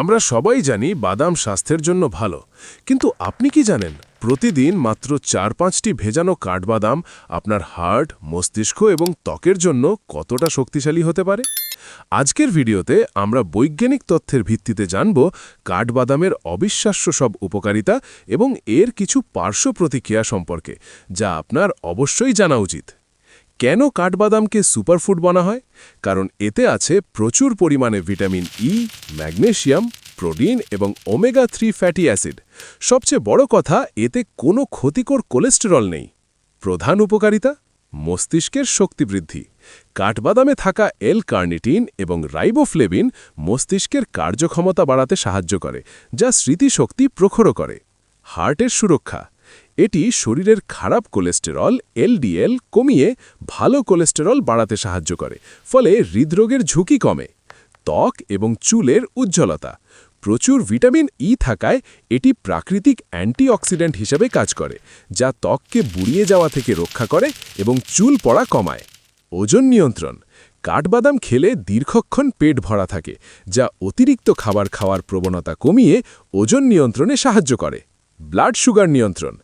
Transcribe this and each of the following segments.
আমরা সবাই জানি বাদাম স্বাস্থ্যের জন্য ভালো। কিন্তু আপনি কি জানেন, প্রতিদিন মাত্র চার পাঁচটি ভেজানো কাঠবাদাম আপনার হার্ট, মস্তিষ্ক এবং ত্বকের জন্য কতটা শক্তিশালী হতে পারে? আজকের ভিডিওতে আমরা বৈজ্ঞানিক তথ্যের ভিত্তিতে জানব কাঠবাদামের অবিশ্বাস্য সব উপকারিতা এবং এর কিছু পার্শ্ব প্রতিক্রিয়া সম্পর্কে, যা আপনার অবশ্যই জানা উচিত। কেন কাঠবাদামকে সুপারফুড বলা হয়? কারণ এতে আছে প্রচুর পরিমাণে ভিটামিন ই ম্যাগনেশিয়াম, প্রোটিন এবং ওমেগা থ্রি ফ্যাটি অ্যাসিড। সবচেয়ে বড় কথা, এতে কোনো ক্ষতিকর কোলেস্টেরল নেই। প্রধান উপকারিতা, মস্তিষ্কের শক্তি বৃদ্ধি। কাঠবাদামে থাকা এল কার্নিটিন এবং রাইবোফ্লেভিন মস্তিষ্কের কার্যক্ষমতা বাড়াতে সাহায্য করে, যা স্মৃতিশক্তি প্রখর করে। হার্টের সুরক্ষা এটি শরীরের খারাপ কোলেস্টেরল, এলডিএল কমিয়ে ভালো কোলেস্টেরল বাড়াতে সাহায্য করে, ফলে হৃদরোগের ঝুঁকি কমে, ত্বক এবং চুলের উজ্জ্বলতা। প্রচুর ভিটামিন ই থাকায় এটি প্রাকৃতিক অ্যান্টিঅক্সিডেন্ট হিসেবে কাজ করে, যা ত্বককে বুড়িয়ে যাওয়া থেকে রক্ষা করে এবং চুল পড়া কমায়। ওজন নিয়ন্ত্রণ। কাঠবাদাম খেলে দীর্ঘক্ষণ পেট ভরা থাকে, যা অতিরিক্ত খাবার খাওয়ার প্রবণতা কমিয়ে ওজন নিয়ন্ত্রণে সাহায্য করে। ব্লাড সুগার নিয়ন্ত্রণ।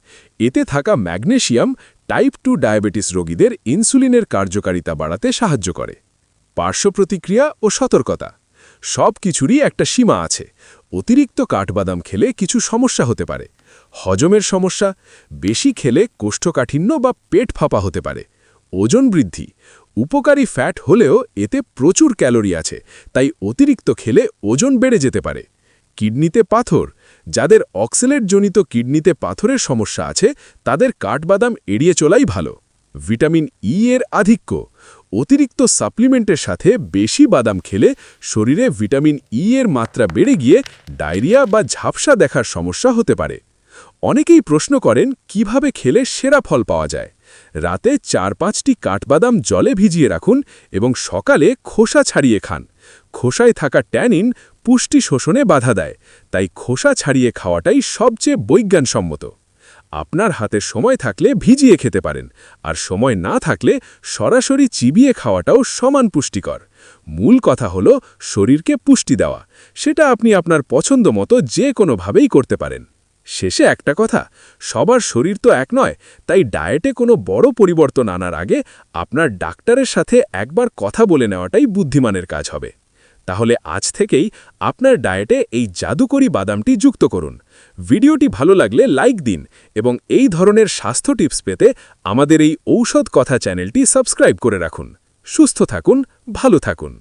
এতে থাকা ম্যাগনেশিয়াম টাইপ টু ডায়াবেটিস রোগীদের ইনসুলিনের কার্যকারিতা বাড়াতে সাহায্য করে। পার্শ্ব প্রতিক্রিয়া ও সতর্কতা। সব কিছুরই একটা সীমা আছে। অতিরিক্ত কাঠবাদাম খেলে কিছু সমস্যা হতে পারে। হজমের সমস্যা। বেশি খেলে কোষ্ঠকাঠিন্য বা পেট ফাঁপা হতে পারে। ওজন বৃদ্ধি। উপকারী ফ্যাট হলেও এতে প্রচুর ক্যালোরি আছে, তাই অতিরিক্ত খেলে ওজন বেড়ে যেতে পারে। কিডনিতে পাথর। যাদের অক্সেলেটজনিত কিডনিতে পাথরের সমস্যা আছে, তাদের কাঠবাদাম এড়িয়ে চলাই ভালো। ভিটামিন ই এর আধিক্য। অতিরিক্ত সাপ্লিমেন্টের সাথে বেশি বাদাম খেলে শরীরে ভিটামিন ই এর মাত্রা বেড়ে গিয়ে ডায়রিয়া বা ঝাপসা দেখার সমস্যা হতে পারে। অনেকেই প্রশ্ন করেন, কীভাবে খেলে সেরা ফল পাওয়া যায়? রাতে চার পাঁচটি কাঠবাদাম জলে ভিজিয়ে রাখুন এবং সকালে খোসা ছাড়িয়ে খান। খোসায় থাকা ট্যানিন পুষ্টি শোষণে বাধা দেয়, তাই খোসা ছাড়িয়ে খাওয়াটাই সবচেয়ে বৈজ্ঞানসম্মত। আপনার হাতে সময় থাকলে ভিজিয়ে খেতে পারেন, আর সময় না থাকলে সরাসরি চিবিয়ে খাওয়াটাও সমান পুষ্টিকর। মূল কথা হল শরীরকে পুষ্টি দেওয়া, সেটা আপনি আপনার পছন্দ মতো যে কোনোভাবেই করতে পারেন। শেষে একটা কথা, সবার শরীর তো এক নয়, তাই ডায়েটে কোনো বড় পরিবর্তন আনার আগে আপনার ডাক্তারের সাথে একবার কথা বলে নেওয়াটাই বুদ্ধিমানের কাজ হবে। তাহলে আজ থেকেই আপনার ডায়েটে এই জাদুকরি বাদামটি যুক্ত করুন। ভিডিওটি ভালো লাগলে লাইক দিন এবং এই ধরনের স্বাস্থ্য টিপস পেতে আমাদের এই ঔষধ কথা চ্যানেলটি সাবস্ক্রাইব করে রাখুন। সুস্থ থাকুন, ভালো থাকুন।